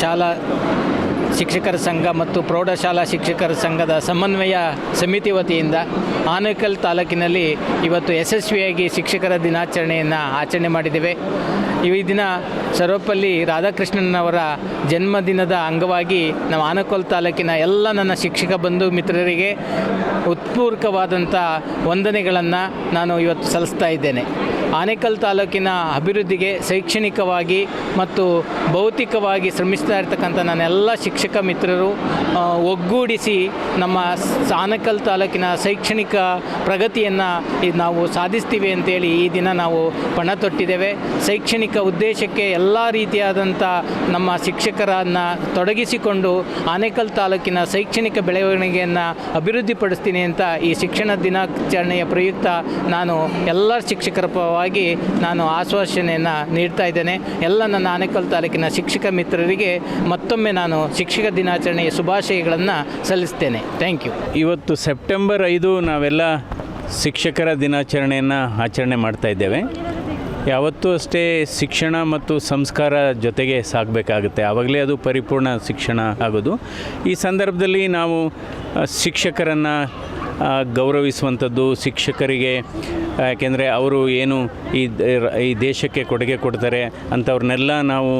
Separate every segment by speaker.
Speaker 1: ಶಾಲಾ ಶಿಕ್ಷಕರ ಸಂಘ ಮತ್ತು ಪ್ರೌಢಶಾಲಾ ಶಿಕ್ಷಕರ ಸಂಘದ ಸಮನ್ವಯ ಸಮಿತಿ ವತಿಯಿಂದ ಆನೇಕಲ್ ತಾಲೂಕಿನಲ್ಲಿ ಇವತ್ತು ಯಶಸ್ವಿಯಾಗಿ ಶಿಕ್ಷಕರ ದಿನಾಚರಣೆಯನ್ನು ಆಚರಣೆ ಮಾಡಿದ್ದೇವೆ. ಈ ದಿನ ಸರ್ವಪಲ್ಲಿ ರಾಧಾಕೃಷ್ಣನವರ ಜನ್ಮದಿನದ ಅಂಗವಾಗಿ ನಾವು ಆನಕೋಲ್ ತಾಲೂಕಿನ ಎಲ್ಲ ನನ್ನ ಶಿಕ್ಷಕ ಬಂಧು ಮಿತ್ರರಿಗೆ ಉತ್ಪೂರ್ಕವಾದಂಥ ವಂದನೆಗಳನ್ನು ನಾನು ಇವತ್ತು ಸಲ್ಲಿಸ್ತಾ ಇದ್ದೇನೆ. ಆನೇಕಲ್ ತಾಲೂಕಿನ ಅಭಿವೃದ್ಧಿಗೆ ಶೈಕ್ಷಣಿಕವಾಗಿ ಮತ್ತು ಭೌತಿಕವಾಗಿ ಶ್ರಮಿಸ್ತಾ ಇರ್ತಕ್ಕಂಥ ನನ್ನೆಲ್ಲ ಶಿಕ್ಷಕ ಮಿತ್ರರು ಒಗ್ಗೂಡಿಸಿ ನಮ್ಮ ಆನೇಕಲ್ ತಾಲೂಕಿನ ಶೈಕ್ಷಣಿಕ ಪ್ರಗತಿಯನ್ನು ನಾವು ಸಾಧಿಸ್ತೀವಿ ಅಂತೇಳಿ ಈ ದಿನ ನಾವು ಪಣ ತೊಟ್ಟಿದ್ದೇವೆ. ಶೈಕ್ಷಣಿಕ ಉದ್ದೇಶಕ್ಕೆ ಎಲ್ಲ ರೀತಿಯಾದಂಥ ನಮ್ಮ ಶಿಕ್ಷಕರನ್ನು ತೊಡಗಿಸಿಕೊಂಡು ಆನೇಕಲ್ ತಾಲೂಕಿನ ಶೈಕ್ಷಣಿಕ ಬೆಳವಣಿಗೆಯನ್ನು ಅಭಿವೃದ್ಧಿಪಡಿಸ್ತೀನಿ ಅಂತ ಈ ಶಿಕ್ಷಣ ದಿನಾಚರಣೆಯ ಪ್ರಯುಕ್ತ ನಾನು ಎಲ್ಲ ಶಿಕ್ಷಕರ ಪರವಾಗಿ ನಾನು ಆಶ್ವಾಸನೆಯನ್ನು ನೀಡ್ತಾ ಇದ್ದೇನೆ. ಎಲ್ಲ ನನ್ನ ಆನೇಕಲ್ ತಾಲೂಕಿನ ಶಿಕ್ಷಕ ಮಿತ್ರರಿಗೆ ಮತ್ತೊಮ್ಮೆ ನಾನು ಶಿಕ್ಷಕ ದಿನಾಚರಣೆಯ ಶುಭಾಶಯಗಳನ್ನು ಸಲ್ಲಿಸ್ತೇನೆ. ಥ್ಯಾಂಕ್ ಯು
Speaker 2: ಇವತ್ತು ಸೆಪ್ಟೆಂಬರ್ ಐದು ನಾವೆಲ್ಲ ಶಿಕ್ಷಕರ ದಿನಾಚರಣೆಯನ್ನು ಆಚರಣೆ ಮಾಡ್ತಾ ಇದ್ದೇವೆ. ಯಾವತ್ತೂ ಅಷ್ಟೇ ಶಿಕ್ಷಣ ಮತ್ತು ಸಂಸ್ಕಾರ ಜೊತೆಗೆ ಸಾಗಬೇಕಾಗುತ್ತೆ ಆವಾಗಲೇ ಅದು ಪರಿಪೂರ್ಣ ಶಿಕ್ಷಣ ಆಗೋದು. ಈ ಸಂದರ್ಭದಲ್ಲಿ ನಾವು ಶಿಕ್ಷಕರನ್ನು ಗೌರವಿಸುವಂಥದ್ದು ಶಿಕ್ಷಕರಿಗೆ, ಯಾಕೆಂದರೆ ಅವರು ಏನು ಈ ಈ ದೇಶಕ್ಕೆ ಕೊಡುಗೆ ಕೊಡ್ತಾರೆ ಅಂಥವ್ರನ್ನೆಲ್ಲ ನಾವು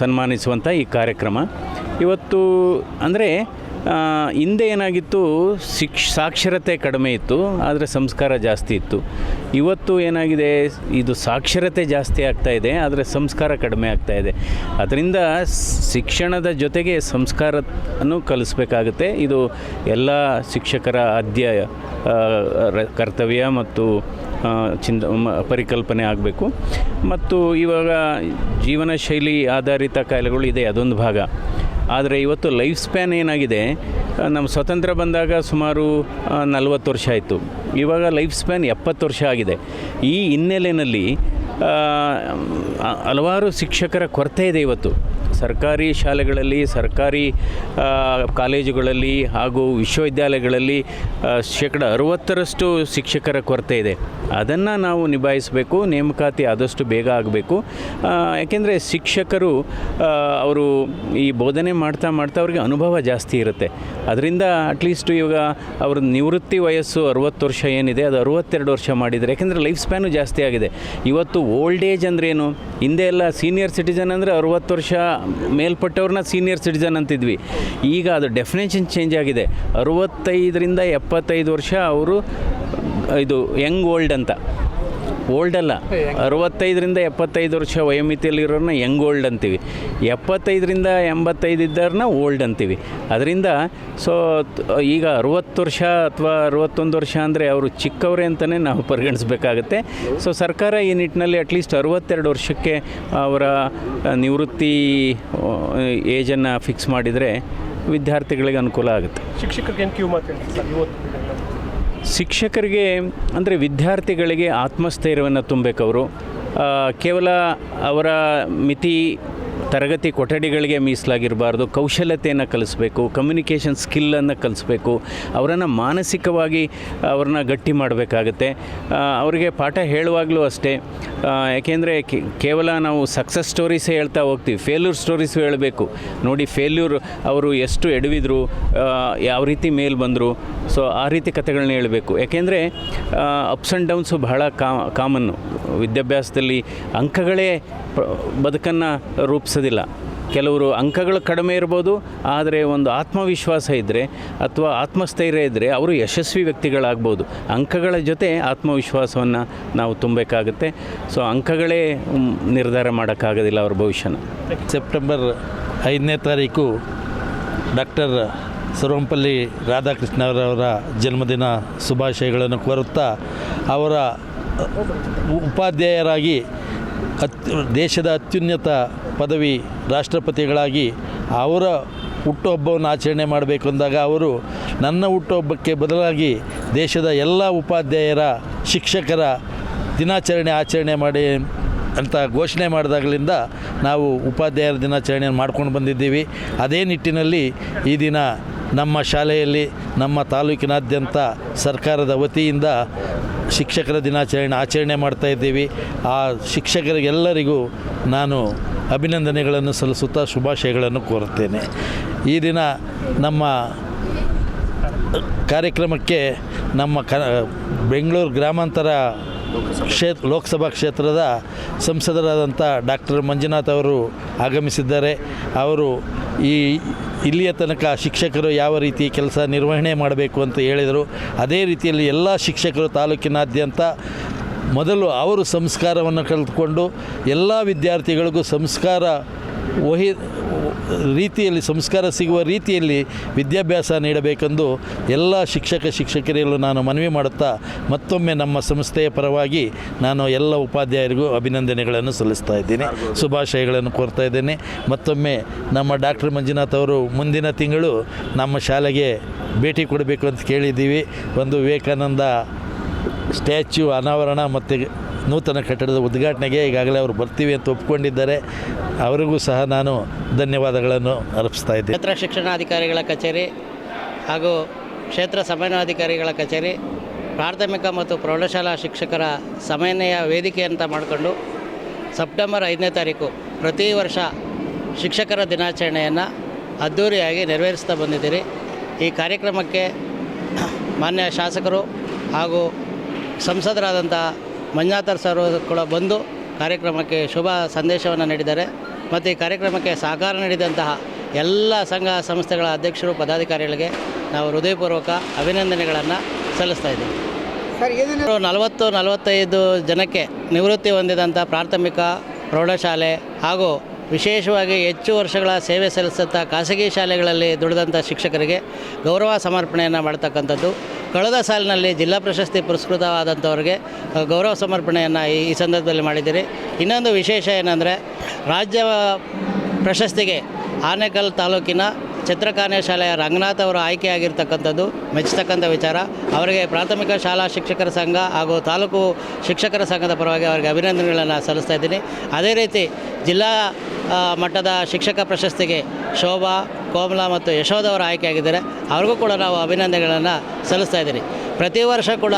Speaker 2: ಸನ್ಮಾನಿಸುವಂಥ ಈ ಕಾರ್ಯಕ್ರಮ. ಇವತ್ತು ಅಂದರೆ ಹಿಂದೆ ಏನಾಗಿತ್ತು? ಶಿಕ್ಷ, ಸಾಕ್ಷರತೆ ಕಡಿಮೆ ಇತ್ತು, ಆದರೆ ಸಂಸ್ಕಾರ ಜಾಸ್ತಿ ಇತ್ತು. ಇವತ್ತು ಏನಾಗಿದೆ? ಇದು ಸಾಕ್ಷರತೆ ಜಾಸ್ತಿ ಆಗ್ತಾ ಇದೆ, ಆದರೆ ಸಂಸ್ಕಾರ ಕಡಿಮೆ ಆಗ್ತಾ ಇದೆ. ಅದರಿಂದ ಶಿಕ್ಷಣದ ಜೊತೆಗೆ ಸಂಸ್ಕಾರವನ್ನು ಕಲಿಸ್ಬೇಕಾಗುತ್ತೆ. ಇದು ಎಲ್ಲ ಶಿಕ್ಷಕರ ಆದ್ಯ ಕರ್ತವ್ಯ ಮತ್ತು ಚಿಂತ ಪರಿಕಲ್ಪನೆ ಆಗಬೇಕು. ಮತ್ತು ಇವಾಗ ಜೀವನ ಶೈಲಿ ಆಧಾರಿತ ಕಾಯಿಲೆಗಳು ಇದೆ, ಅದೊಂದು ಭಾಗ. ಆದರೆ ಇವತ್ತು ಲೈಫ್ ಸ್ಪ್ಯಾನ್ ಏನಾಗಿದೆ? ನಮ್ಮ ಸ್ವತಂತ್ರ ಬಂದಾಗ ಸುಮಾರು ನಲವತ್ತು ವರ್ಷ ಆಯಿತು. ಇವಾಗ ಲೈಫ್ ಸ್ಪ್ಯಾನ್ ಎಪ್ಪತ್ತು ವರ್ಷ ಆಗಿದೆ. ಈ ಹಿನ್ನೆಲೆಯಲ್ಲಿ ಹಲವಾರು ಶಿಕ್ಷಕರ ಕೊರತೆ ಇದೆ ಇವತ್ತು. ಸರ್ಕಾರಿ ಶಾಲೆಗಳಲ್ಲಿ, ಸರ್ಕಾರಿ ಕಾಲೇಜುಗಳಲ್ಲಿ ಹಾಗೂ ವಿಶ್ವವಿದ್ಯಾಲಯಗಳಲ್ಲಿ ಶೇಕಡ ಅರುವತ್ತರಷ್ಟು ಶಿಕ್ಷಕರ ಕೊರತೆ ಇದೆ. ಅದನ್ನು ನಾವು ನಿಭಾಯಿಸಬೇಕು, ನೇಮಕಾತಿ ಆದಷ್ಟು ಬೇಗ ಆಗಬೇಕು. ಯಾಕೆಂದರೆ ಶಿಕ್ಷಕರು ಅವರು ಈ ಬೋಧನೆ ಮಾಡ್ತಾ ಮಾಡ್ತಾ ಅವ್ರಿಗೆ ಅನುಭವ ಜಾಸ್ತಿ ಇರುತ್ತೆ. ಅದರಿಂದ ಅಟ್ಲೀಸ್ಟ್ ಇವಾಗ ಅವ್ರ ನಿವೃತ್ತಿ ವಯಸ್ಸು ಅರುವತ್ತು ವರ್ಷ ಏನಿದೆ, ಅದು ಅರುವತ್ತೆರಡು ವರ್ಷ ಮಾಡಿದರೆ ಯಾಕೆಂದರೆ ಲೈಫ್ ಸ್ಪ್ಯಾನು ಜಾಸ್ತಿ ಆಗಿದೆ. ಇವತ್ತು ಓಲ್ಡ್ ಏಜ್ ಅಂದ್ರೇನು ಹಿಂದೆ ಎಲ್ಲ ಸೀನಿಯರ್ ಸಿಟಿಜನ್ ಅಂದರೆ ಅರುವತ್ತು ವರ್ಷ ಮೇಲ್ಪಟ್ಟವ್ರನ್ನ ಸೀನಿಯರ್ ಸಿಟಿಜನ್ ಅಂತಿದ್ವಿ. ಈಗ ಅದು ಡೆಫಿನೇಷನ್ ಚೇಂಜ್ ಆಗಿದೆ. ಅರುವತ್ತೈದರಿಂದ ಎಪ್ಪತ್ತೈದು ವರ್ಷ ಅವರು ಇದು ಯಂಗ್ ಓಲ್ಡ್ ಅಂತ. ಓಲ್ಡ್ ಅಲ್ಲ. ಅರವತ್ತೈದರಿಂದ ಎಪ್ಪತ್ತೈದು ವರ್ಷ ವಯೋಮಿತಿಯಲ್ಲಿರೋರನ್ನ ಯಂಗ್ ಓಲ್ಡ್ ಅಂತೀವಿ. ಎಪ್ಪತ್ತೈದರಿಂದ ಎಂಬತ್ತೈದು ಇದ್ದವ್ರನ್ನ ಓಲ್ಡ್ ಅಂತೀವಿ. ಅದರಿಂದ ಸೊ ಈಗ ಅರುವತ್ತು ವರ್ಷ ಅಥವಾ ಅರುವತ್ತೊಂದು ವರ್ಷ ಅಂದರೆ ಅವರು ಚಿಕ್ಕವರೇ ಅಂತಲೇ ನಾವು ಪರಿಗಣಿಸಬೇಕಾಗತ್ತೆ. ಸೊ ಸರ್ಕಾರ ಈ ನಿಟ್ಟಿನಲ್ಲಿ ಅಟ್ಲೀಸ್ಟ್ ಅರುವತ್ತೆರಡು ವರ್ಷಕ್ಕೆ ಅವರ ನಿವೃತ್ತಿ ಏಜನ್ನು ಫಿಕ್ಸ್ ಮಾಡಿದರೆ ವಿದ್ಯಾರ್ಥಿಗಳಿಗೆ ಅನುಕೂಲ ಆಗುತ್ತೆ.
Speaker 3: ಶಿಕ್ಷಕರಿಗೆ ಏನು ಕ್ಯೂ ಮಾತಾಡ್ತೀವಿ ಸರ್? ಇವತ್ತು?
Speaker 2: ಶಿಕ್ಷಕರಿಗೆ ಅಂದರೆ ವಿದ್ಯಾರ್ಥಿಗಳಿಗೆ ಆತ್ಮಸ್ಥೈರ್ಯವನ್ನು ತುಂಬಬೇಕವರು. ಕೇವಲ ಅವರ ಮಿತಿ ತರಗತಿ ಕೊಠಡಿಗಳಿಗೆ ಮೀಸಲಾಗಿರಬಾರ್ದು ಕೌಶಲ್ಯತೆಯನ್ನು ಕಲಿಸ್ಬೇಕು ಕಮ್ಯುನಿಕೇಷನ್ ಸ್ಕಿಲ್ಲನ್ನು ಕಲಿಸ್ಬೇಕು, ಅವರನ್ನು ಮಾನಸಿಕವಾಗಿ ಅವ್ರನ್ನ ಗಟ್ಟಿ ಮಾಡಬೇಕಾಗತ್ತೆ. ಅವರಿಗೆ ಪಾಠ ಹೇಳುವಾಗಲೂ ಅಷ್ಟೇ. ಯಾಕೆಂದರೆ ಕೇವಲ ನಾವು ಸಕ್ಸಸ್ ಸ್ಟೋರೀಸೇ ಹೇಳ್ತಾ ಹೋಗ್ತೀವಿ ಫೇಲ್ಯೂರ್ ಸ್ಟೋರೀಸು ಹೇಳಬೇಕು. ನೋಡಿ ಫೇಲ್ಯೂರ್ ಅವರು ಎಷ್ಟು ಎಡವಿದ್ರು ಯಾವ ರೀತಿ ಮೇಲ್ ಬಂದರು ಸೊ ಆ ರೀತಿ ಕಥೆಗಳನ್ನ ಹೇಳಬೇಕು. ಯಾಕೆಂದರೆ ಅಪ್ಸ್ ಆ್ಯಂಡ್ ಡೌನ್ಸು ಬಹಳ ಕಾಮನ್ನು ವಿದ್ಯಾಭ್ಯಾಸದಲ್ಲಿ ಅಂಕಗಳೇ ಬದುಕನ್ನು ರೂಪಿಸೋದಿಲ್ಲ. ಕೆಲವರು ಅಂಕಗಳು ಕಡಿಮೆ ಇರ್ಬೋದು, ಆದರೆ ಒಂದು ಆತ್ಮವಿಶ್ವಾಸ ಇದ್ದರೆ ಅಥವಾ ಆತ್ಮಸ್ಥೈರ್ಯ ಇದ್ದರೆ ಅವರು ಯಶಸ್ವಿ ವ್ಯಕ್ತಿಗಳಾಗ್ಬೋದು. ಅಂಕಗಳ ಜೊತೆ ಆತ್ಮವಿಶ್ವಾಸವನ್ನು ನಾವು ತುಂಬಬೇಕಾಗುತ್ತೆ. ಸೊ, ಅಂಕಗಳೇ ನಿರ್ಧಾರ ಮಾಡೋಕ್ಕಾಗೋದಿಲ್ಲ ಅವ್ರ ಭವಿಷ್ಯನ.
Speaker 4: ಸೆಪ್ಟೆಂಬರ್ ಐದನೇ ತಾರೀಕು ಡಾಕ್ಟರ್ ಸರ್ವಂಪಲ್ಲಿ ರಾಧಾಕೃಷ್ಣ ಅವರವರ ಜನ್ಮದಿನ ಶುಭಾಶಯಗಳನ್ನು ಕೋರುತ್ತಾ ಅವರ ಉಪಾಧ್ಯಾಯರಾಗಿ ಅತ್ ದೇಶದ ಅತ್ಯುನ್ನತ ಪದವಿ ರಾಷ್ಟ್ರಪತಿಗಳಾಗಿ ಅವರ ಹುಟ್ಟುಹಬ್ಬವನ್ನು ಆಚರಣೆ ಮಾಡಬೇಕು ಅಂದಾಗ ಅವರು ನನ್ನ ಹುಟ್ಟುಹಬ್ಬಕ್ಕೆ ಬದಲಾಗಿ ದೇಶದ ಎಲ್ಲ ಉಪಾಧ್ಯಾಯರ, ಶಿಕ್ಷಕರ ದಿನಾಚರಣೆ ಆಚರಣೆ ಮಾಡಿ ಅಂತ ಘೋಷಣೆ ಮಾಡಿದಾಗಲಿಂದ ನಾವು ಉಪಾಧ್ಯಾಯರ ದಿನಾಚರಣೆಯನ್ನು ಮಾಡ್ಕೊಂಡು ಬಂದಿದ್ದೀವಿ. ಅದೇ ನಿಟ್ಟಿನಲ್ಲಿ ಈ ದಿನ ನಮ್ಮ ಶಾಲೆಯಲ್ಲಿ ನಮ್ಮ ತಾಲೂಕಿನಾದ್ಯಂತ ಸರ್ಕಾರದ ವತಿಯಿಂದ ಶಿಕ್ಷಕರ ದಿನಾಚರಣೆ ಆಚರಣೆ ಮಾಡ್ತಾ ಇದ್ದೀವಿ. ಆ ಶಿಕ್ಷಕರಿಗೆಲ್ಲರಿಗೂ ನಾನು ಅಭಿನಂದನೆಗಳನ್ನು ಸಲ್ಲಿಸುತ್ತಾ ಶುಭಾಶಯಗಳನ್ನು ಕೋರುತ್ತೇನೆ. ಈ ದಿನ ನಮ್ಮ ಕಾರ್ಯಕ್ರಮಕ್ಕೆ ನಮ್ಮ ಕ ಬೆಂಗಳೂರು ಗ್ರಾಮಾಂತರ ಕ್ಷೇತ್ರ ಲೋಕಸಭಾ ಕ್ಷೇತ್ರದ ಸಂಸದರಾದಂಥ ಡಾಕ್ಟರ್ ಮಂಜುನಾಥ್ ಅವರು ಆಗಮಿಸಿದ್ದಾರೆ. ಅವರು ಈ ಇಲ್ಲಿಯ ತನಕ ಶಿಕ್ಷಕರು ಯಾವ ರೀತಿ ಕೆಲಸ ನಿರ್ವಹಣೆ ಮಾಡಬೇಕು ಅಂತ ಹೇಳಿದರು. ಅದೇ ರೀತಿಯಲ್ಲಿ ಎಲ್ಲ ಶಿಕ್ಷಕರು ತಾಲೂಕಿನಾದ್ಯಂತ ಮೊದಲು ಅವರು ಸಂಸ್ಕಾರವನ್ನು ಕಲಿತುಕೊಂಡು ಎಲ್ಲ ವಿದ್ಯಾರ್ಥಿಗಳಿಗೂ ಸಂಸ್ಕಾರ ವಹಿ ರೀತಿಯಲ್ಲಿ ಸಂಸ್ಕಾರ ಸಿಗುವ ರೀತಿಯಲ್ಲಿ ವಿದ್ಯಾಭ್ಯಾಸ ನೀಡಬೇಕೆಂದು ಎಲ್ಲ ಶಿಕ್ಷಕ ಶಿಕ್ಷಕಿಯರಲ್ಲೂ ನಾನು ಮನವಿ ಮಾಡುತ್ತಾ ಮತ್ತೊಮ್ಮೆ ನಮ್ಮ ಸಂಸ್ಥೆಯ ಪರವಾಗಿ ನಾನು ಎಲ್ಲ ಉಪಾಧ್ಯಾಯರಿಗೂ ಅಭಿನಂದನೆಗಳನ್ನು ಸಲ್ಲಿಸ್ತಾ ಇದ್ದೀನಿ. ಶುಭಾಶಯಗಳನ್ನು ಕೋರ್ತಾ ಇದ್ದೇನೆ. ಮತ್ತೊಮ್ಮೆ ನಮ್ಮ ಡಾಕ್ಟರ್ ಮಂಜುನಾಥ್ ಅವರು ಮುಂದಿನ ತಿಂಗಳು ನಮ್ಮ ಶಾಲೆಗೆ ಭೇಟಿ ಕೊಡಬೇಕು ಅಂತ ಕೇಳಿದ್ದೀವಿ. ಒಂದು ವಿವೇಕಾನಂದ ಸ್ಟ್ಯಾಚ್ಯೂ ಅನಾವರಣ ಮತ್ತು ನೂತನ ಕಟ್ಟಡದ ಉದ್ಘಾಟನೆಗೆ ಈಗಾಗಲೇ ಅವರು ಬರ್ತೀವಿ ಅಂತ ಒಪ್ಪಿಕೊಂಡಿದ್ದಾರೆ ಅವರಿಗೂ ಸಹ ನಾನು ಧನ್ಯವಾದಗಳನ್ನು ಅರ್ಪಿಸ್ತಾ ಇದ್ದೆ
Speaker 5: ಕ್ಷೇತ್ರ ಶಿಕ್ಷಣಾಧಿಕಾರಿಗಳ ಕಚೇರಿ ಹಾಗೂ ಕ್ಷೇತ್ರ ಸಮನ್ವಯಾಧಿಕಾರಿಗಳ ಕಚೇರಿ, ಪ್ರಾಥಮಿಕ ಮತ್ತು ಪ್ರೌಢಶಾಲಾ ಶಿಕ್ಷಕರ ಸಮನ್ವಯ ವೇದಿಕೆ ಅಂತ ಮಾಡಿಕೊಂಡು ಸೆಪ್ಟೆಂಬರ್ ಐದನೇ ತಾರೀಕು ಪ್ರತಿ ವರ್ಷ ಶಿಕ್ಷಕರ ದಿನಾಚರಣೆಯನ್ನು ಅದ್ಧೂರಿಯಾಗಿ ನೆರವೇರಿಸ್ತಾ ಬಂದಿದ್ದೀರಿ. ಈ ಕಾರ್ಯಕ್ರಮಕ್ಕೆ ಮಾನ್ಯ ಶಾಸಕರು ಹಾಗೂ ಸಂಸದರಾದಂಥ ಮಂಜುನಾಥರ್ ಸರ್ ಕೂಡ ಬಂದು ಕಾರ್ಯಕ್ರಮಕ್ಕೆ ಶುಭ ಸಂದೇಶವನ್ನು ನೀಡಿದ್ದಾರೆ. ಮತ್ತು ಈ ಕಾರ್ಯಕ್ರಮಕ್ಕೆ ಸಹಕಾರ ನೀಡಿದಂತಹ ಎಲ್ಲ ಸಂಘ ಸಂಸ್ಥೆಗಳ ಅಧ್ಯಕ್ಷರು ಪದಾಧಿಕಾರಿಗಳಿಗೆ ನಾವು ಹೃದಯಪೂರ್ವಕ ಅಭಿನಂದನೆಗಳನ್ನು ಸಲ್ಲಿಸ್ತಾ ಇದ್ದೀವಿ. ನಲವತ್ತು ನಲವತ್ತೈದು ಜನಕ್ಕೆ ನಿವೃತ್ತಿ ಹೊಂದಿದಂಥ ಪ್ರಾಥಮಿಕ ಪ್ರೌಢಶಾಲೆ ಹಾಗೂ ವಿಶೇಷವಾಗಿ ಹೆಚ್ಚು ವರ್ಷಗಳ ಸೇವೆ ಸಲ್ಲಿಸುತ್ತಾ ಖಾಸಗಿ ಶಾಲೆಗಳಲ್ಲಿ ದುಡಿದಂಥ ಶಿಕ್ಷಕರಿಗೆ ಗೌರವ ಸಮರ್ಪಣೆಯನ್ನು ಮಾಡ್ತಕ್ಕಂಥದ್ದು. ಕಳೆದ ಸಾಲಿನಲ್ಲಿ ಜಿಲ್ಲಾ ಪ್ರಶಸ್ತಿ ಪುರಸ್ಕೃತವಾದಂಥವ್ರಿಗೆ ಗೌರವ ಸಮರ್ಪಣೆಯನ್ನು ಈ ಸಂದರ್ಭದಲ್ಲಿ ಮಾಡಿದ್ದೀರಿ. ಇನ್ನೊಂದು ವಿಶೇಷ ಏನಂದರೆ, ರಾಜ್ಯ ಪ್ರಶಸ್ತಿಗೆ ಆನೇಕಲ್ ತಾಲೂಕಿನ ಚಿತ್ರಕಾನ್ಯ ಶಾಲೆಯ ರಂಗನಾಥ್ ಅವರು ಆಯ್ಕೆಯಾಗಿರ್ತಕ್ಕಂಥದ್ದು ಮೆಚ್ಚತಕ್ಕಂಥ ವಿಚಾರ. ಅವರಿಗೆ ಪ್ರಾಥಮಿಕ ಶಾಲಾ ಶಿಕ್ಷಕರ ಸಂಘ ಹಾಗೂ ತಾಲೂಕು ಶಿಕ್ಷಕರ ಸಂಘದ ಪರವಾಗಿ ಅವರಿಗೆ ಅಭಿನಂದನೆಗಳನ್ನು ಸಲ್ಲಿಸ್ತಾ ಇದ್ದೀನಿ. ಅದೇ ರೀತಿ ಜಿಲ್ಲಾ ಮಟ್ಟದ ಶಿಕ್ಷಕ ಪ್ರಶಸ್ತಿಗೆ ಶೋಭಾ, ಕೋಮಲ ಮತ್ತು ಯಶೋಧ ಅವರು ಆಯ್ಕೆಯಾಗಿದ್ದಾರೆ. ಅವ್ರಿಗೂ ಕೂಡ ನಾವು ಅಭಿನಂದನೆಗಳನ್ನು ಸಲ್ಲಿಸ್ತಾ ಇದ್ದೀನಿ ಪ್ರತಿ ವರ್ಷ ಕೂಡ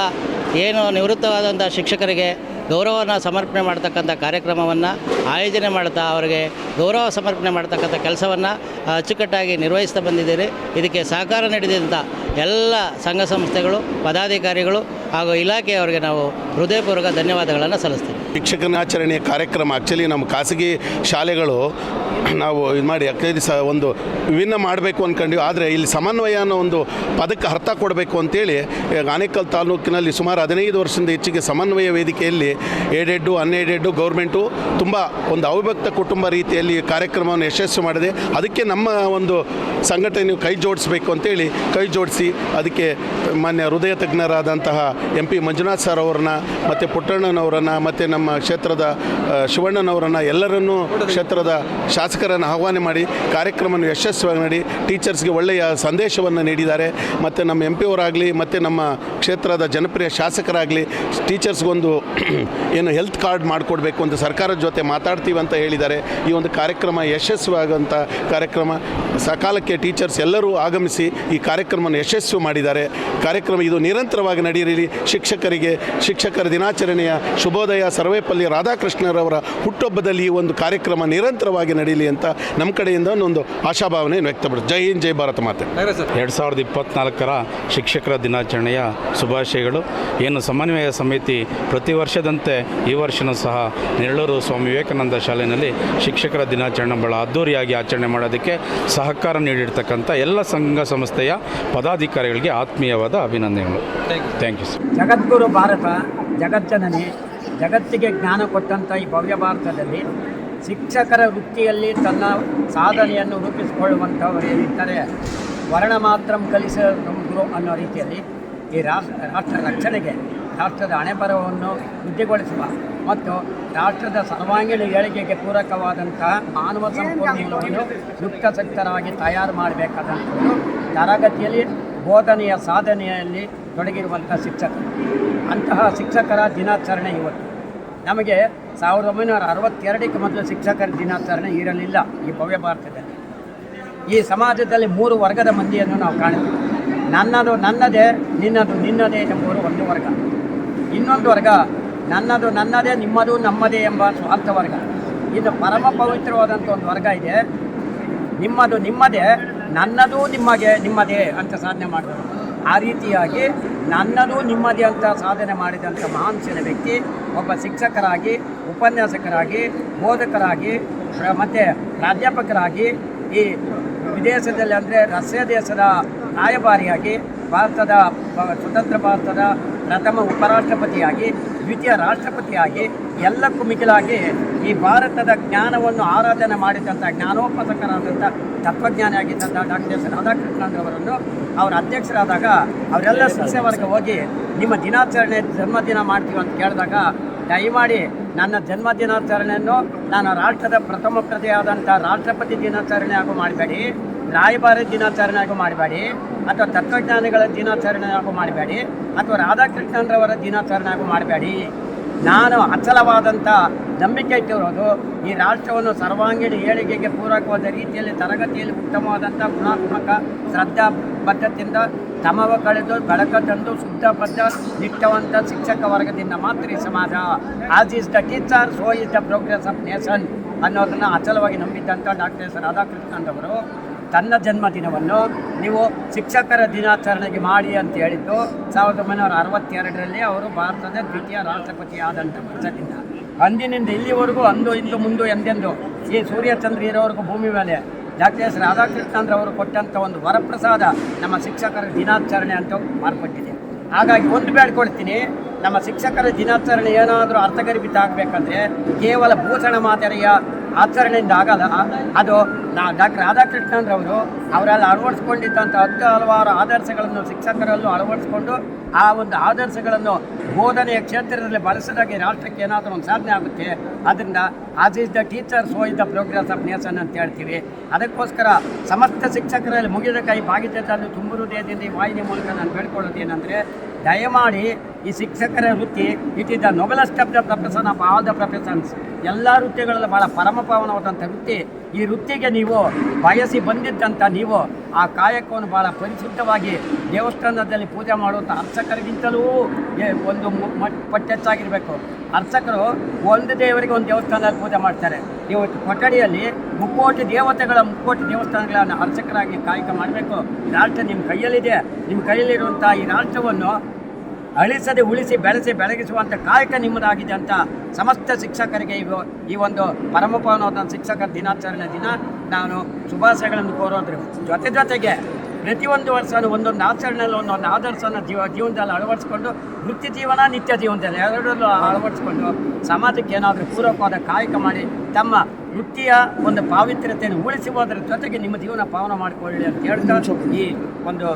Speaker 5: ಏನು ನಿವೃತ್ತವಾದಂಥ ಶಿಕ್ಷಕರಿಗೆ ಗೌರವವನ್ನು ಸಮರ್ಪಣೆ ಮಾಡ್ತಕ್ಕಂಥ ಕಾರ್ಯಕ್ರಮವನ್ನು ಆಯೋಜನೆ ಮಾಡ್ತಾ ಅವರಿಗೆ ಗೌರವ ಸಮರ್ಪಣೆ ಮಾಡ್ತಕ್ಕಂಥ ಕೆಲಸವನ್ನು ಅಚ್ಚುಕಟ್ಟಾಗಿ ನಿರ್ವಹಿಸ್ತಾ ಬಂದಿದ್ದೀರಿ. ಇದಕ್ಕೆ ಸಹಕಾರ ನೀಡಿದಂಥ ಎಲ್ಲ ಸಂಘ ಸಂಸ್ಥೆಗಳು, ಪದಾಧಿಕಾರಿಗಳು ಹಾಗೂ ಇಲಾಖೆಯವರಿಗೆ ನಾವು ಹೃದಯಪೂರ್ವಕ ಧನ್ಯವಾದಗಳನ್ನು ಸಲ್ಲಿಸ್ತೀವಿ.
Speaker 6: ಶಿಕ್ಷಕ ದಿನಾಚರಣೆಯ ಕಾರ್ಯಕ್ರಮ. ಆ್ಯಕ್ಚುಲಿ ನಮ್ಮ ಖಾಸಗಿ ಶಾಲೆಗಳು ನಾವು ಇದು ಮಾಡಿ ಆ್ಯಕ್ಚುಲಿ ಸ ಒಂದು ವಿಭಿನ್ನ ಮಾಡಬೇಕು ಅಂದ್ಕೊಂಡ್ವಿ ಆದರೆ ಇಲ್ಲಿ ಸಮನ್ವಯ ಅನ್ನೋ ಒಂದು ಪದಕ್ಕೆ ಅರ್ಥ ಕೊಡಬೇಕು ಅಂತೇಳಿ ಆನೇಕಲ್ ತಾಲೂಕಿನಲ್ಲಿ ಸುಮಾರು ಹದಿನೈದು ವರ್ಷದಿಂದ ಹೆಚ್ಚಿಗೆ ಸಮನ್ವಯ ವೇದಿಕೆಯಲ್ಲಿ ಏಡೆಡ್ಡು ಅನ್ಏಡೆಡ್ಡು ಗೌರ್ಮೆಂಟು ತುಂಬ ಒಂದು ಅವಿಭಕ್ತ ಕುಟುಂಬ ರೀತಿಯಲ್ಲಿ ಕಾರ್ಯಕ್ರಮವನ್ನು ಯಶಸ್ಸು ಮಾಡಿದೆ. ಅದಕ್ಕೆ ನಮ್ಮ ಒಂದು ಸಂಘಟನೆ ಕೈ ಜೋಡಿಸ್ಬೇಕು ಅಂತೇಳಿ ಕೈ ಜೋಡಿಸಿ ಅದಕ್ಕೆ ಮಾನ್ಯ ಹೃದಯ ತಜ್ಞರಾದಂತಹ ಎಂ ಪಿ ಮಂಜುನಾಥ್ ಸರ್ ಅವ್ರನ್ನ, ಮತ್ತು ಪುಟ್ಟಣ್ಣನವರನ್ನು, ಮತ್ತು ನಮ್ಮ ಕ್ಷೇತ್ರದ ಶಿವಣ್ಣನವರನ್ನ ಎಲ್ಲರನ್ನೂ ಕ್ಷೇತ್ರದ ಶಾಸಕರನ್ನು ಆಹ್ವಾನ ಮಾಡಿ, ಕಾರ್ಯಕ್ರಮವನ್ನು ಯಶಸ್ವಿಯಾಗಿ ಮಾಡಿ ಟೀಚರ್ಸ್ಗೆ ಒಳ್ಳೆಯ ಸಂದೇಶವನ್ನು ನೀಡಿದ್ದಾರೆ. ಮತ್ತು ನಮ್ಮ ಎಂ ಪಿ ಅವರಾಗಲಿ, ಮತ್ತು ನಮ್ಮ ಕ್ಷೇತ್ರದ ಜನಪ್ರಿಯ ಶಾಸಕರಾಗಲಿ, ಟೀಚರ್ಸ್ಗೊಂದು ಏನು ಹೆಲ್ತ್ ಕಾರ್ಡ್ ಮಾಡಿಕೊಡ್ಬೇಕು ಅಂತ ಸರ್ಕಾರದ ಜೊತೆ ಮಾತಾಡ್ತೀವಿ ಅಂತ ಹೇಳಿದ್ದಾರೆ. ಈ ಒಂದು ಕಾರ್ಯಕ್ರಮ ಯಶಸ್ವಿಯಾಗುವಂಥ ಕಾರ್ಯಕ್ರಮ. ಸಕಾಲಕ್ಕೆ ಟೀಚರ್ಸ್ ಎಲ್ಲರೂ ಆಗಮಿಸಿ ಈ ಕಾರ್ಯಕ್ರಮವನ್ನು ಯಶಸ್ವಿ ಮಾಡಿದ್ದಾರೆ. ಕಾರ್ಯಕ್ರಮ ಇದು ನಿರಂತರವಾಗಿ ನಡೆಯಲಿ. ಶಿಕ್ಷಕರಿಗೆ, ಶಿಕ್ಷಕರ ದಿನಾಚರಣೆಯ ಶುಭೋದಯ ಸರ್ವೇಪಲ್ಲಿ ರಾಧಾಕೃಷ್ಣರವರ ಹುಟ್ಟುಹಬ್ಬದಲ್ಲಿ ಈ ಒಂದು ಕಾರ್ಯಕ್ರಮ ನಿರಂತರವಾಗಿ ನಡೀಲಿ ಅಂತ ನಮ್ಮ ಕಡೆಯಿಂದ ಒಂದು ಆಶಾಭಾವನೆ ವ್ಯಕ್ತಪಡಿಸಿ. ಜೈ ಹಿಂದ್ ಜೈ ಭಾರತ ಮಾತೆ.
Speaker 7: ಎರಡು ಸಾವಿರದ ಇಪ್ಪತ್ತ್ನಾಲ್ಕರ ಶಿಕ್ಷಕರ ದಿನಾಚರಣೆಯ ಶುಭಾಶಯಗಳು. ಏನು ಸಮನ್ವಯ ಸಮಿತಿ ಪ್ರತಿ ವರ್ಷದಂತೆ ಈ ವರ್ಷನೂ ಸಹ ನೆರಳೂರು ಸ್ವಾಮಿ ವಿವೇಕಾನಂದ ಶಾಲೆಯಲ್ಲಿ ಶಿಕ್ಷಕರ ದಿನಾಚರಣೆ ಬಹಳ ಅದ್ಧೂರಿಯಾಗಿ ಆಚರಣೆ ಮಾಡೋದಕ್ಕೆ ಸಹಕಾರ ನೀಡಿರ್ತಕ್ಕಂಥ ಎಲ್ಲ ಸಂಘ ಸಂಸ್ಥೆಯ ಪದಾಧಿಕಾರಿಗಳಿಗೆ ಆತ್ಮೀಯವಾದ ಅಭಿನಂದನೆಗಳು. ಥ್ಯಾಂಕ್ ಯು ಸರ್
Speaker 8: ಜಗದ್ಗುರು ಭಾರತ ಜಗಜ್ಜನನಿ ಜಗತ್ತಿಗೆ ಜ್ಞಾನ ಕೊಟ್ಟಂಥ ಈ ಭವ್ಯ ಭಾರತದಲ್ಲಿ ಶಿಕ್ಷಕರ ವೃತ್ತಿಯಲ್ಲಿ ತನ್ನ ಸಾಧನೆಯನ್ನು ರೂಪಿಸಿಕೊಳ್ಳುವಂಥವರು ಏನಿದ್ದಾರೆ ವರ್ಣ ಮಾತ್ರ ಕಲಿಸ ಗುರು ಅನ್ನೋ ರೀತಿಯಲ್ಲಿ ಈ ರಾಷ್ಟ್ರ ರಾಷ್ಟ್ರ ರಕ್ಷಣೆಗೆ ರಾಷ್ಟ್ರದ ಅಣೆಬರವನ್ನು ವೃದ್ಧಿಗೊಳಿಸುವ ಮತ್ತು ರಾಷ್ಟ್ರದ ಸರ್ವಾಂಗೀಣ ಏಳಿಗೆಗೆ ಪೂರಕವಾದಂತಹ ಮಾನವ ಸಂಪನ್ಮೂಲವನ್ನು ಯುಕ್ತಸಕ್ತರಾಗಿ ತಯಾರು ಮಾಡಬೇಕಾದಂಥದ್ದು ತರಗತಿಯಲ್ಲಿ ಬೋಧನೆಯ ಸಾಧನೆಯಲ್ಲಿ ತೊಡಗಿರುವಂಥ ಶಿಕ್ಷಕರು. ಅಂತಹ ಶಿಕ್ಷಕರ ದಿನಾಚರಣೆ ಇವತ್ತು. ನಮಗೆ ಸಾವಿರದ ಒಂಬೈನೂರ ಅರವತ್ತೆರಡಕ್ಕೆ ಮೊದಲು ಶಿಕ್ಷಕರ ದಿನಾಚರಣೆ ಇರಲಿಲ್ಲ ಈ ಭವ್ಯ ಭಾರತದಲ್ಲಿ. ಈ ಸಮಾಜದಲ್ಲಿ ಮೂರು ವರ್ಗದ ಮಂದಿಯನ್ನು ನಾವು ಕಾಣ್ತೀವಿ ನನ್ನದು ನನ್ನದೇ, ನಿನ್ನದು ನಿನ್ನದೇ ಎಂಬುವರು ಒಂದು ವರ್ಗ. ಇನ್ನೊಂದು ವರ್ಗ, ನನ್ನದು ನನ್ನದೇ, ನಿಮ್ಮದು ನಮ್ಮದೇ ಎಂಬ ಸ್ವಾರ್ಥ ವರ್ಗ. ಇದು ಪರಮ ಪವಿತ್ರವಾದಂಥ ಒಂದು ವರ್ಗ ಇದೆ. ನಿಮ್ಮದು ನಿಮ್ಮದೇ, ನನ್ನದು ನಿಮಗೆ ನಿಮ್ಮದೇ ಅಂತ ಸಾಧನೆ ಮಾಡಿದರು ಆ ರೀತಿಯಾಗಿ ನನ್ನದು ನಿಮ್ಮದೇ ಅಂತ ಸಾಧನೆ ಮಾಡಿದಂಥ ಮಹಾನ್ಸಿನ ವ್ಯಕ್ತಿ ಒಬ್ಬ ಶಿಕ್ಷಕರಾಗಿ, ಉಪನ್ಯಾಸಕರಾಗಿ, ಬೋಧಕರಾಗಿ ಮತ್ತು ಪ್ರಾಧ್ಯಾಪಕರಾಗಿ ಈ ವಿದೇಶದಲ್ಲಿ ಅಂದರೆ ರಷ್ಯಾ ದೇಶದ ರಾಯಭಾರಿಯಾಗಿ, ಭಾರತದ ಸ್ವತಂತ್ರ ಭಾರತದ ಪ್ರಥಮ ಉಪರಾಷ್ಟ್ರಪತಿಯಾಗಿ ದ್ವಿತೀಯ ರಾಷ್ಟ್ರಪತಿಯಾಗಿ ಎಲ್ಲಕ್ಕೂ ಮಿಗಿಲಾಗಿ ಈ ಭಾರತದ ಜ್ಞಾನವನ್ನು ಆರಾಧನೆ ಮಾಡಿದಂಥ ಜ್ಞಾನೋಪಸಕರಾದಂಥ ತತ್ವಜ್ಞಾನಿಯಾಗಿದ್ದಂಥ ಡಾಕ್ಟರ್ ಎಸ್ ರಾಧಾಕೃಷ್ಣನ್ ಅವರನ್ನು ಅವರ ಅಧ್ಯಕ್ಷರಾದಾಗ ಅವರೆಲ್ಲ ಸಸ್ಯವರ್ಗ ವರ್ಗ ಹೋಗಿ ನಿಮ್ಮ ದಿನಾಚರಣೆ ಜನ್ಮದಿನ ಮಾಡ್ತೀವಿ ಅಂತ ಕೇಳಿದಾಗ ದಯಮಾಡಿ ನನ್ನ ಜನ್ಮ ದಿನಾಚರಣೆಯನ್ನು ನಾನು ರಾಷ್ಟ್ರದ ಪ್ರಥಮ ಪ್ರಜೆಯಾದಂಥ ರಾಷ್ಟ್ರಪತಿ ದಿನಾಚರಣೆ ಹಾಗೂ ಮಾಡಬೇಡಿ. ರಾಯಭಾರಿ ದಿನಾಚರಣೆಯಾಗೂ ಮಾಡಬೇಡಿ, ಅಥವಾ ತತ್ವಜ್ಞಾನಿಗಳ ದಿನಾಚರಣೆಯಾಗೂ ಮಾಡಬೇಡಿ, ಅಥವಾ ರಾಧಾಕೃಷ್ಣನ್ರವರ ದಿನಾಚರಣೆಯಾಗೂ ಮಾಡಬೇಡಿ. ನಾನು ಅಚಲವಾದಂಥ ನಂಬಿಕೆ ಇಟ್ಟಿರೋದು, ಈ ರಾಷ್ಟ್ರವನ್ನು ಸರ್ವಾಂಗೀಣ ಏಳಿಗೆಗೆ ಪೂರಕವಾದ ರೀತಿಯಲ್ಲಿ, ತರಗತಿಯಲ್ಲಿ ಉತ್ತಮವಾದಂಥ ಗುಣಾತ್ಮಕ, ಶ್ರದ್ಧಾ ಬದ್ಧತೆಯಿಂದ ತಮವ ಕಳೆದು ಬೆಳಕ ತಂದು ಶುದ್ಧ, ಬದ್ಧ, ನಿಷ್ಠವಂತ ಶಿಕ್ಷಕ ವರ್ಗದಿಂದ ಮಾತ್ರ ಈ ಸಮಾಜ. As is the teacher so is the progress of nation ಅನ್ನೋದನ್ನು ಅಚಲವಾಗಿ ನಂಬಿದ್ದಂಥ ಡಾಕ್ಟರ್ ಎಸ್. ರಾಧಾಕೃಷ್ಣನ್ ಅವರು ತನ್ನ ಜನ್ಮದಿನವನ್ನು ನೀವು ಶಿಕ್ಷಕರ ದಿನಾಚರಣೆಗೆ ಮಾಡಿ ಅಂತ ಹೇಳಿದ್ದು, ಸಾವಿರದ ಒಂಬೈನೂರ ಅರವತ್ತೆರಡರಲ್ಲಿ ಅವರು ಭಾರತದ ದ್ವಿತೀಯ ರಾಷ್ಟ್ರಪತಿ ಆದಂಥ ವರ್ಷದಿಂದ. ಅಂದಿನಿಂದ ಇಲ್ಲಿವರೆಗೂ ಅಂದು, ಇಂದು, ಮುಂದು ಎಂದೆಂದು ಈ ಸೂರ್ಯಚಂದ್ರ ಇರೋವರೆಗೂ ಭೂಮಿ ಮೇಲೆ ಡಾಕ್ಟರ್ ಎಸ್ ರಾಧಾಕೃಷ್ಣನ್ರವರು ಕೊಟ್ಟಂಥ ಒಂದು ವರಪ್ರಸಾದ ನಮ್ಮ ಶಿಕ್ಷಕರ ದಿನಾಚರಣೆ ಅಂತ ಮಾರ್ಪಟ್ಟಿದೆ. ಹಾಗಾಗಿ ಒಂದು ಬೇಡ್ಕೊಳ್ತೀನಿ ನಮ್ಮ ಶಿಕ್ಷಕರ ದಿನಾಚರಣೆ ಏನಾದರೂ ಅರ್ಥಗರ್ಭಿತ ಆಗಬೇಕಂದ್ರೆ ಕೇವಲ ಭೂಷಣ ಮಾದರಿಯ ಆಚರಣೆಯಿಂದ ಆಗಲ್ಲ. ಅದು ನಾ ಡಾಕ್ಟರ್ ರಾಧಾಕೃಷ್ಣನ್ರವರು ಅವರಲ್ಲಿ ಅಳವಡಿಸ್ಕೊಂಡಿದ್ದಂಥ ಹತ್ತು ಹಲವಾರು ಆದರ್ಶಗಳನ್ನು ಶಿಕ್ಷಕರಲ್ಲೂ ಅಳವಡಿಸ್ಕೊಂಡು ಆ ಒಂದು ಆದರ್ಶಗಳನ್ನು ಬೋಧನೆಯ ಕ್ಷೇತ್ರದಲ್ಲಿ ಬಳಸಿದಾಗ ರಾಷ್ಟ್ರಕ್ಕೆ ಏನಾದರೂ ಒಂದು ಸಾಧನೆ ಆಗುತ್ತೆ. ಅದರಿಂದ as is the teacher so is the progress of nation ಅಂತ ಹೇಳ್ತೀವಿ. ಅದಕ್ಕೋಸ್ಕರ ಸಮಸ್ತ ಶಿಕ್ಷಕರಲ್ಲಿ ಮುಗಿದ ಕೈ ಬಾಗಿದ್ದನ್ನು ತುಂಬ ಹೃದಯದಿಂದ ಈ ವಾಹಿನಿ ಮೂಲಕ ನಾನು ಬೇಡ್ಕೊಳ್ಳೋದು ಏನಂದರೆ ದಯಮಾಡಿ ಈ ಶಿಕ್ಷಕರ ವೃತ್ತಿ it is the noblest of the profession of all the professions ಎಲ್ಲ ವೃತ್ತಿಗಳಲ್ಲಿ ಬಹಳ ಪರಮಪಾವನವಾದಂಥ ವೃತ್ತಿ ಈ ವೃತ್ತಿಗೆ ನೀವು ಬಯಸಿ ಬಂದಿದ್ದಂಥ ನೀವು ಆ ಕಾಯಕವನ್ನು ಬಹಳ ಪರಿಶುದ್ಧವಾಗಿ ದೇವಸ್ಥಾನದಲ್ಲಿ ಪೂಜೆ ಮಾಡುವಂಥ ಅರ್ಚಕರಿಗಿಂತಲೂ ಒಂದು ಪಟ್ಟೆಚ್ಚಾಗಿರಬೇಕು ಅರ್ಚಕರು ಒಂದು ದೇವರಿಗೆ ಒಂದು ದೇವಸ್ಥಾನದಲ್ಲಿ ಪೂಜೆ ಮಾಡ್ತಾರೆ. ನೀವು ಕೊಠಡಿಯಲ್ಲಿ ಮುಕ್ಕೋಟಿ ದೇವತೆಗಳ ಮುಕ್ಕೋಟಿ ದೇವಸ್ಥಾನಗಳನ್ನು ಅರ್ಚಕರಾಗಿ ಕಾಯಕ ಮಾಡಬೇಕು. ರಾಷ್ಟ್ರ ನಿಮ್ಮ ಕೈಯಲ್ಲಿದೆ. ನಿಮ್ಮ ಕೈಯಲ್ಲಿರುವಂಥ ಈ ರಾಷ್ಟ್ರವನ್ನು ಅಳಿಸದೆ ಉಳಿಸಿ ಬೆಳೆಸಿ ಬೆಳಗಿಸುವಂಥ ಕಾಯಕ ನಿಮ್ಮದಾಗಿದೆ ಅಂತ ಸಮಸ್ತ ಶಿಕ್ಷಕರಿಗೆ ಇವು ಈ ಒಂದು ಪರಮಪಾವನವಾದ ಶಿಕ್ಷಕರ ದಿನಾಚರಣೆ ದಿನ ನಾನು ಶುಭಾಶಯಗಳನ್ನು ಕೋರೋದ್ರ. ಜೊತೆ ಜೊತೆಗೆ ಪ್ರತಿಯೊಂದು ವರ್ಷ ಒಂದೊಂದು ಆಚರಣೆಯಲ್ಲಿ ಒಂದೊಂದು ಆದರ್ಶನ ಜೀವ ಜೀವನದಲ್ಲಿ ಅಳವಡಿಸ್ಕೊಂಡು ವೃತ್ತಿ ಜೀವನ, ನಿತ್ಯ ಜೀವನದಲ್ಲಿ ಎರಡರಲ್ಲೂ ಅಳವಡಿಸ್ಕೊಂಡು ಸಮಾಜಕ್ಕೆ ಏನಾದರೂ ಪೂರಕವಾದ ಕಾಯಕ ಮಾಡಿ ತಮ್ಮ ವೃತ್ತಿಯ ಒಂದು ಪಾವಿತ್ರ್ಯತೆಯನ್ನು ಉಳಿಸುವುದರ ಜೊತೆಗೆ ನಿಮ್ಮ ಜೀವನ ಪಾವನ ಮಾಡಿಕೊಳ್ಳಿ ಅಂತ ಹೇಳ್ತಾ ಈ ಒಂದು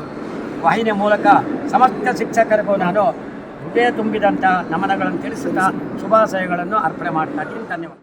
Speaker 8: ವಾಹಿನಿಯ ಮೂಲಕ ಸಮಸ್ತ ಶಿಕ್ಷಕರಿಗೂ ನಾನು ಹೃದಯ ತುಂಬಿದಂಥ ನಮನಗಳನ್ನು ತಿಳಿಸುತ್ತಾ ಶುಭಾಶಯಗಳನ್ನು ಅರ್ಪಣೆ ಮಾಡ್ತಾ ಇದ್ದೀನಿ. ಧನ್ಯವಾದ.